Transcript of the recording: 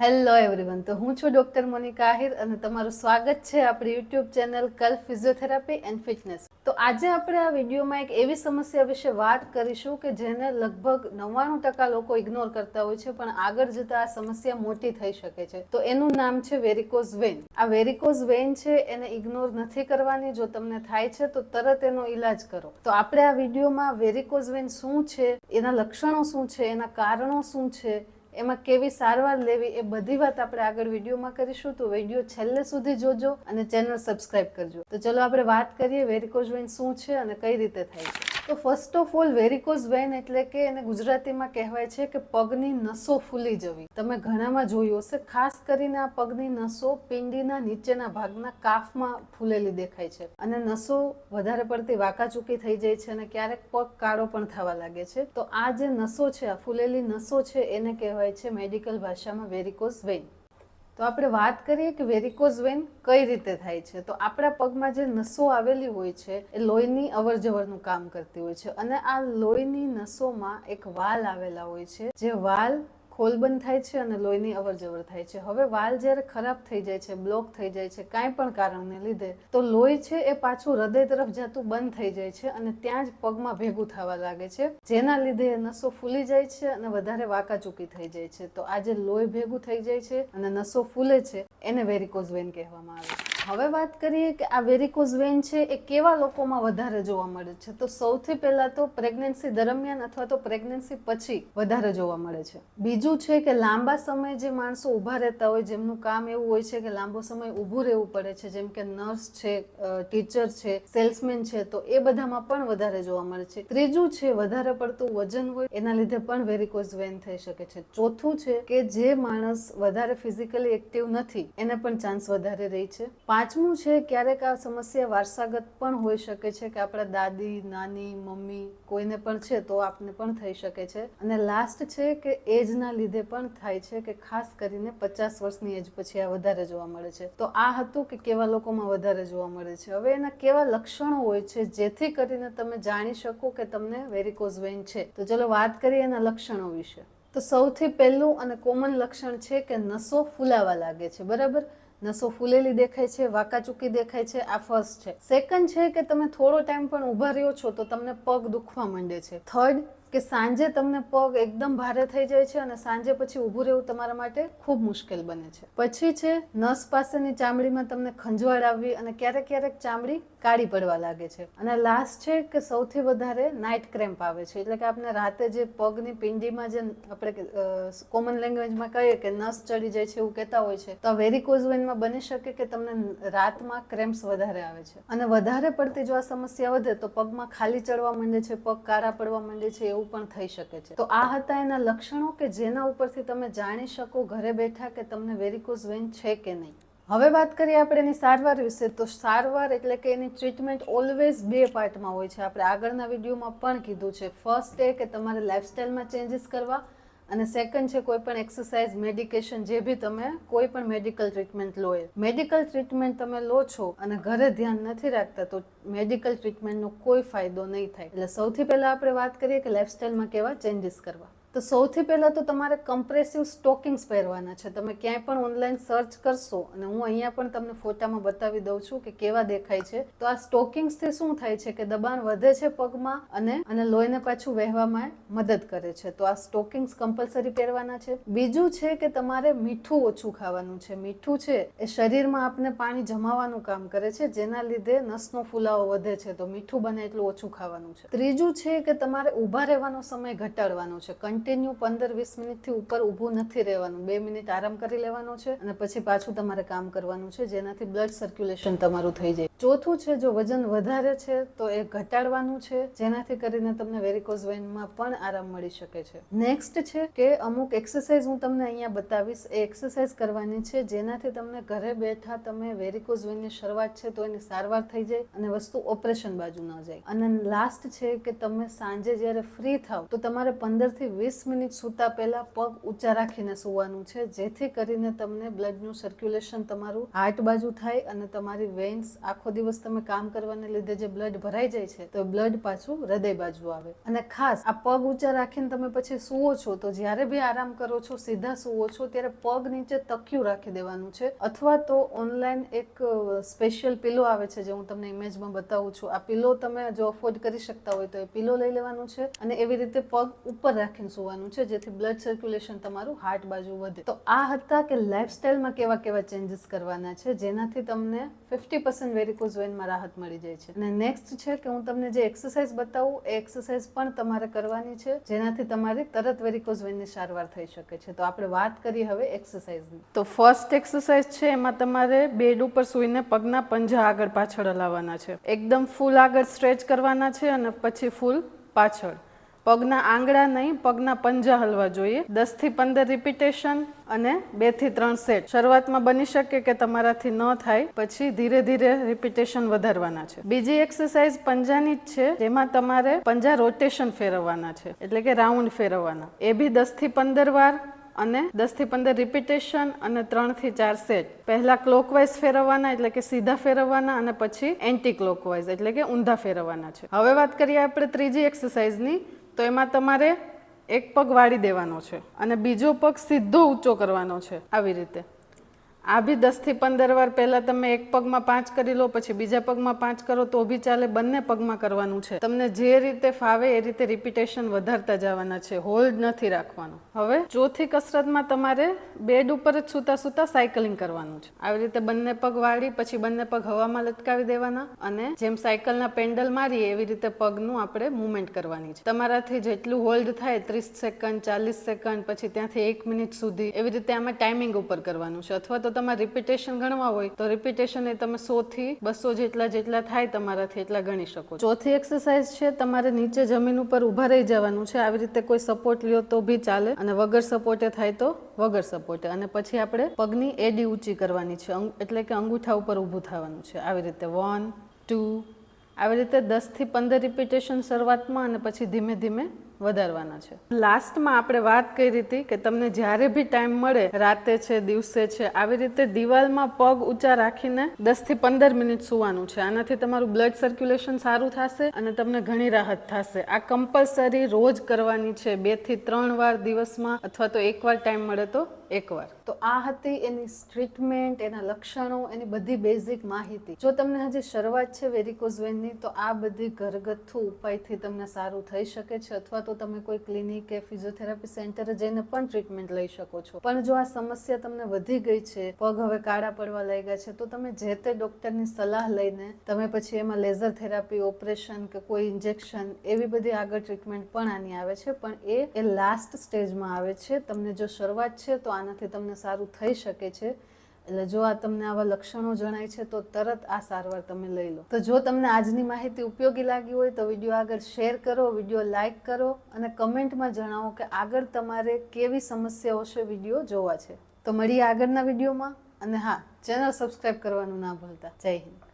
Hello everyone, તો હું છું ડોક્ટર મોનિકા આહિર અને તમારું સ્વાગત છે આપણી યુટ્યુબ ચેનલ કલ ફિઝિયોથેરાપી એન્ડ ફિટનેસ. તો આજે આપણે આ વિડીયોમાં એક એવી સમસ્યા વિશે વાત કરીશું કે જેને લગભગ નવ્વાણું ટકા લોકો ઇગ્નોર કરતા હોય છે, પણ આગળ જતા આ સમસ્યા મોટી થઈ શકે છે. તો એનું નામ છે વેરિકોઝ વેન આ વેરિકોઝ વેન છે, એને ઇગ્નોર નથી કરવાની. જો તમને થાય છે, તો તરત એનો ઈલાજ કરો. તો આપણે આ વિડીયોમાં વેરિકોઝ વેન શું છે, એના લક્ષણો શું છે, એના કારણો શું છે એમાં કેવી સારવાર લેવી એ બધી વાત આપણે આગળ વિડીયોમાં કરીશું. તો વીડિયો છેલ્લે સુધી જોજો અને ચેનલ સબસ્ક્રાઇબ કરજો. તો ચલો આપણે વાત કરીએ વેરિકોઝ વેન શું છે અને કઈ રીતે થાય છે. તો first of all varicose vein એટલે કે એને ગુજરાતીમાં કહેવાય છે કે પગની નસો ફૂલી જવી. તમે ઘણામાં જોયું હશે, ખાસ કરીને આ પગની નસો પિંડીના નીચેના ભાગના કાફમાં ફૂલેલી દેખાય છે. અને નસો વધારે પડતી વાંકાચૂકી થઈ જાય છે અને ક્યારેક પગ કાળો પણ થવા લાગે છે. તો આ જે નસો છે, આ ફૂલેલી નસો છે, એને કહેવાય છે મેડિકલ ભાષામાં વેરિકોઝ વેન તો આપણે વાત કરીએ કે વેરિકોઝ વેન કઈ રીતે થાય છે? તો આપણા પગમાં જે નસો આવેલી હોય છે, એ લોહીની અવરજવરનું કામ કરતી હોય છે. અને આ લોહીની નસોમાં એક વાલ આવેલા હોય છે, જે વાલ ખોલબંધ થાય છે અને લોહીની અવરજવર થાય છે. હવે વાલ જ્યારે ખરાબ થઈ જાય છે, બ્લોક થઈ જાય છે, કાંઈ પણ કારણને લીધે, તો લોહી છે એ પાછું હૃદય તરફ જતું બંધ થઈ જાય છે અને ત્યાં જ પગમાં ભેગું થવા લાગે છે. જેના લીધે નસો ફૂલી જાય છે અને વધારે વાંકાચૂકી થઈ જાય છે. તો આ જે લોહી ભેગું થઈ જાય છે અને નસો ફૂલે છે, એને વેરિકોઝ વેન કહેવામાં આવે છે. હવે વાત કરીએ કે આ વેરિકોઝ વેન છે એ કેવા લોકોમાં વધારે જોવા મળે છે? તો સૌથી પહેલા તો પ્રેગ્નન્સી દરમિયાન અથવા તો પ્રેગ્નન્સી પછી વધારે જોવા મળે છે. બીજું છે કે લાંબા સમય જે માણસો ઊભા રહેતા હોય, જેમનું કામ એવું હોય છે કે લાંબો સમય ઊભું રહેવું પડે છે, જેમ કે નર્સ છે ટીચર છે સેલ્સમેન છે, તો એ બધામાં પણ વધારે જોવા મળે છે. ત્રીજું છે વધારે પડતું વજન હોય, એના લીધે પણ વેરિકોઝ વેન થઈ શકે છે. ચોથું છે કે જે માણસ વધારે ફિઝિકલી એક્ટિવ નથી, એને પણ ચાન્સ વધારે રહી છે. પાંચમું છે, ક્યારેક આ સમસ્યા વારસાગત પણ હોઈ શકે છે કે આપણા દાદી, નાની, મમ્મી કોઈને પણ છે તો આપને પણ થઈ શકે છે. અને લાસ્ટ છે કે એજના લીધે પણ થાય છે કે ખાસ કરીને પચાસ વર્ષની એજ પછી આ વધારે જોવા મળે છે. તો આ હતું કે કેવા લોકોમાં વધારે જોવા મળે છે? હવે એના કેવા લક્ષણો હોય છે જેથી કરીને તમે જાણી શકો કે તમને વેરિકોઝ વેન છે? તો ચલો વાત કરીએ એના લક્ષણો વિશે. તો સૌથી પહેલું અને કોમન લક્ષણ છે કે નસો ફૂલાવા લાગે છે, બરાબર? નસો ફૂલેલી દેખાય છે, વાંકાચૂકી દેખાય છે, આ ફર્સ્ટ છે. સેકન્ડ છે કે તમે થોડો ટાઈમ પણ ઊભા રહ્યો છો તો તમને પગ દુખવા માંડે છે. થર્ડ કે સાંજે તમને પગ એકદમ ભારે થઈ જાય છે અને સાંજે પછી ઊભું રહેવું તમારા માટે ખૂબ મુશ્કેલ બને છે. પછી છે, નસ પાસેની ચામડીમાં તમને ખંજવાળ આવવી અને ક્યારેક ક્યારેક ચામડી કાળી પડવા લાગે છે. અને લાસ્ટ છે કે સૌથી વધારે નાઇટ ક્રેમ્પ આવે છે. એટલે કે આપણે રાતે જે પગની પિંડીમાં જે આપણે કોમન લેંગ્વેજમાં કહીએ કે નસ ચડી જાય છે એવું કહેતા હોય છે, તો આ વેરિકોઝ વેનમાં બની શકે કે તમને રાતમાં ક્રેમ્પ્સ વધારે આવે છે. અને વધારે પડતી જો આ સમસ્યા વધે તો પગમાં ખાલી ચડવા માંડે છે, પગ કાળા પડવા માંડે છે, એવું એવું પણ થઈ શકે છે. તો આ હતા એના લક્ષણો કે જેના ઉપરથી તમે જાણી શકો ઘરે બેઠા કે તમને વેરિકોઝ વેન છે કે નહીં. હવે વાત કરીએ આપણે એની સારવાર વિશે. તો સારવાર એટલે કે એની ટ્રીટમેન્ટ ઓલવેઝ બે પાર્ટમાં હોય છે. આપણે આગળના વિડીયોમાં પણ કીધું છે. ફર્સ્ટ એ કે તમારે લાઇફસ્ટાઈલમાં ચેન્જીસ કરવા અને સેકન્ડ છે કોઈ પણ એક્સરસાઇઝ મેડિકેશન જે બી તમે કોઈ પણ મેડિકલ ટ્રીટમેન્ટ લો એ. મેડિકલ ટ્રીટમેન્ટ તમે લો છો અને ઘરે ધ્યાન નથી રાખતા તો મેડિકલ ટ્રીટમેન્ટનો કોઈ ફાયદો નહીં થાય. એટલે સૌથી પહેલાં આપણે વાત કરીએ કે લાઇફસ્ટાઈલમાં કેવા ચેન્જીસ કરવા. તો સૌથી પહેલાં તો તમારે કમ્પ્રેસિવ સ્ટોકિંગ્સ પહેરવાના છે. તમે ક્યાંય પણ ઓનલાઈન સર્ચ કરશો અને હું અહીંયા પણ તમને ફોટામાં બતાવી દઉં છું કે કેવા દેખાય છે. તો આ સ્ટોકિંગ્સથી શું થાય છે કે દબાણ વધે છે પગમાં અને અને લોહીને પાછું વહેવામાં મદદ કરે છે. તો આ સ્ટોકિંગ્સ કમ્પલસરી પહેરવાના છે. બીજું છે કે તમારે મીઠું ઓછું ખાવાનું છે. મીઠું છે એ શરીરમાં આપને પાણી જમાવાનું કામ કરે છે, જેના લીધે નસનો ફુલાવો વધે છે. તો મીઠું બને એટલું ઓછું ખાવાનું છે. ત્રીજું છે કે તમારે ઊભા રહેવાનો સમય ઘટાડવાનો છે. કન્ટિન્યુ પંદર, વીસ મિનિટથી ઉપર ઊભું નથી રહેવાનું. બે મિનિટ આરામ કરી લેવાનો છે અને પછી પાછું તમારે કામ કરવાનું છે, જેનાથી બ્લડ સર્ક્યુલેશન તમારું થઈ જાય. ચોથું છે, જો વજન વધારે છે, તો એ ઘટાડવાનું છે, જેનાથી કરીને તમને વેરિકોઝ વેનમાં પણ આરામ મળી શકે છે. નેક્સ્ટ છે કે અમુક એક્સરસાઇઝ હું તમને અહીંયા બતાવીશ. એ એક્સરસાઇઝ કરવાની છે, જેનાથી તમને ઘરે બેઠા તમે વેરિકોઝ વેનની શરૂઆત છે, તો એની સારવાર થઈ જાય અને વસ્તુ ઓપરેશન બાજુ ન જાય. અને લાસ્ટ છે કે તમે સાંજે જ્યારે ફ્રી થાવ, તો તમારે પંદરથી વીસ વીસ મિનિટ સૂતા પહેલા પગ ઊંચા રાખીને સૂવાનું છે. જેથી કરીને તમને બ્લડનું સર્ક્યુલેશન તમારું હાર્ટ બાજુ થાય અને તમારી વેન્સ આખો દિવસ તમે કામ કરવાને લીધે જે બ્લડ ભરાઈ જાય છે, તો બ્લડ પાછું હૃદય બાજુ આવે. અને ખાસ આ પગ ઊંચા રાખીને તમે પછી સૂવો છો, તો જ્યારે બી આરામ કરો છો, સીધા સૂવો છો, ત્યારે પગ નીચે તકિયું રાખી દેવાનું છે. અથવા તો ઓનલાઈન એક સ્પેશિયલ પિલો આવે છે જે હું તમને ઇમેજમાં બતાવું છું. આ પિલો તમે જો અફોર્ડ કરી શકતા હોય તો એ પિલો લઈ લેવાનું છે અને એવી રીતે પગ ઉપર રાખીને સૂવાનું છે, જેથી બ્લડ સર્ક્યુલેશન તમારું હાર્ટ બાજુ વધે. તો આ હતા કે લાઇફસ્ટાઇલમાં કેવા કેવા ચેન્જીસ કરવાના છે, જેનાથી તમને ફિફ્ટી પર્સન્ટ વેરિકોઝ વેનમાં રાહત મળી જાય છે. અને નેક્સ્ટ છે કે હું તમને જે એક્સરસાઇઝ બતાવું, એ એક્સરસાઇઝ પણ તમારે કરવાની છે, જેનાથી તમારી તરત વેરિકોઝ વેનની સારવાર થઈ શકે છે. તો આપણે વાત કરી હવે એક્સરસાઇઝની તો ફર્સ્ટ એક્સરસાઇઝ છે, એમાં તમારે બેડ ઉપર સૂઈને પગના પંજા આગળ પાછળ હલાવવાના છે. એકદમ ફૂલ આગળ સ્ટ્રેચ કરવાના છે અને પછી ફૂલ પાછળ. પગના આંગળા નહીં, પગના પંજા હલવા જોઈએ. દસથી પંદર રિપીટેશન અને બેથી ત્રણ સેટ શરૂઆતમાં બની શકે કે તમારાથી ન થાય, પછી ધીરે ધીરે રિપીટેશન વધારવાના છે. બીજી એક્સરસાઇઝ પંજાની જ છે, જેમાં તમારે પંજા રોટેશન ફેરવવાના છે. એટલે કે રાઉન્ડ ફેરવવાના. એ બી દસથી પંદર વાર અને દસથી પંદર રિપીટેશન અને ત્રણથી ચાર સેટ પહેલા ક્લોકવાઇઝ ફેરવવાના, એટલે કે સીધા ફેરવવાના અને પછી એન્ટી ક્લોકવાઇઝ એટલે કે ઊંધા ફેરવવાના છે. હવે વાત કરીએ આપણે ત્રીજી એક્સરસાઇઝની તો એમાં તમારે એક પગ વાળી દેવાનો છે અને બીજો પગ સીધો ઊંચો કરવાનો છે. આવી રીતે. આ બી દસથી પંદર વાર પહેલાં તમે એક પગમાં પાંચ કરી લો, પછી બીજા પગમાં પાંચ કરો, તો બી ચાલે બંને પગમાં કરવાનું છે. તમને જે રીતે ફાવે એ રીતે રિપીટેશન વધારતા જવાના છે. હોલ્ડ નથી રાખવાનું. હવે ચોથી કસરતમાં તમારે બેડ ઉપર જ સૂતા સૂતા સાયકલિંગ કરવાનું છે. આવી રીતે બંને પગ વાળી, પછી બંને પગ હવામાં લટકાવી દેવાના અને જેમ સાયકલના પેન્ડલ મારીએ, એવી રીતે પગનું આપણે મુવમેન્ટ કરવાની છે. તમારાથી જેટલું હોલ્ડ થાય, ત્રીસ સેકન્ડ ચાલીસ સેકન્ડ પછી ત્યાંથી એક મિનિટ સુધી એવી રીતે આમાં ટાઈમિંગ ઉપર કરવાનું છે. અથવા તો તમારે રિપીટેશન ગણવા હોય તો રિપીટેશન એ તમે સો થી બસો જેટલા જેટલા થાય તમારાથી એટલા ગણી શકો ચોથી એક્સરસાઇઝ છે, તમારે નીચે જમીન ઉપર ઊભા રહી જવાનું છે. આવી રીતે કોઈ સપોર્ટ લ્યો તો બી ચાલે. અને વગર સપોર્ટે થાય તો વગર સપોર્ટે અને પછી આપણે પગની એડી ઊંચી કરવાની છે. એટલે કે અંગૂઠા ઉપર ઊભું થવાનું છે. આવી રીતે વન ટુ આવી રીતે દસથી પંદર રિપીટેશન શરૂઆતમાં અને પછી ધીમે ધીમે વધારવાના છે. લાસ્ટમાં આપણે વાત કરી હતી કે તમને જ્યારે બી ટાઈમ મળે, રાતે છે, દિવસે છે, આવી રીતે દિવાલમાં પગ ઊંચા રાખીને દસથી પંદર મિનિટ સુવાનું છે. આનાથી તમારું બ્લડ સર્ક્યુલેશન સારું થશે અને તમને ઘણી રાહત થશે. આ કમ્પલસરી રોજ કરવાની છે. બેથી ત્રણ વાર દિવસમાં અથવા તો એકવાર ટાઈમ મળે તો એકવાર. તો આ હતી એની ટ્રીટમેન્ટ એના લક્ષણો, એની બધી બેઝિક માહિતી. જો તમને હજી શરૂઆત છે વેરિકોઝ વેનની તો આ બધી ઘરગથ્થુ ઉપાયથી તમને સારું થઈ શકે છે, અથવા તો તમે કોઈ ક્લિનિક કે ફિઝિયોથેરાપી સેન્ટરે જઈને પણ ટ્રીટમેન્ટ લઈ શકો છો. પણ જો આ સમસ્યા તમને વધી ગઈ છે, પગ હવે કાળા પડવા લાગ્યા છે, તો તમે જે તે ડોક્ટરની સલાહ લઈને, તમે પછી એમાં લેઝર થેરાપી ઓપરેશન કે કોઈ ઇન્જેક્શન એવી બધી આગળ ટ્રીટમેન્ટ પણ આની આવે છે. પણ એ લાસ્ટ સ્ટેજમાં આવે છે. તમને જો શરૂઆત છે, તો આનાથી તમને સારું થઈ શકે છે. એટલે જો આ તમને આવા લક્ષણો જણાય છે, તો તરત આ સારવાર તમે લઈ લો. તો જો તમને આજની માહિતી ઉપયોગી લાગી હોય, તો વીડિયો આગળ શેર કરો, વીડિયો લાઇક કરો અને કમેન્ટમાં જણાવો કે આગળ તમારે કેવી સમસ્યાઓ છે વીડિયો જોવા છે. તો મળીએ આગળના વિડીયોમાં. અને હા, ચેનલ સબસ્ક્રાઈબ કરવાનું ના ભૂલતા. જય હિન્દ.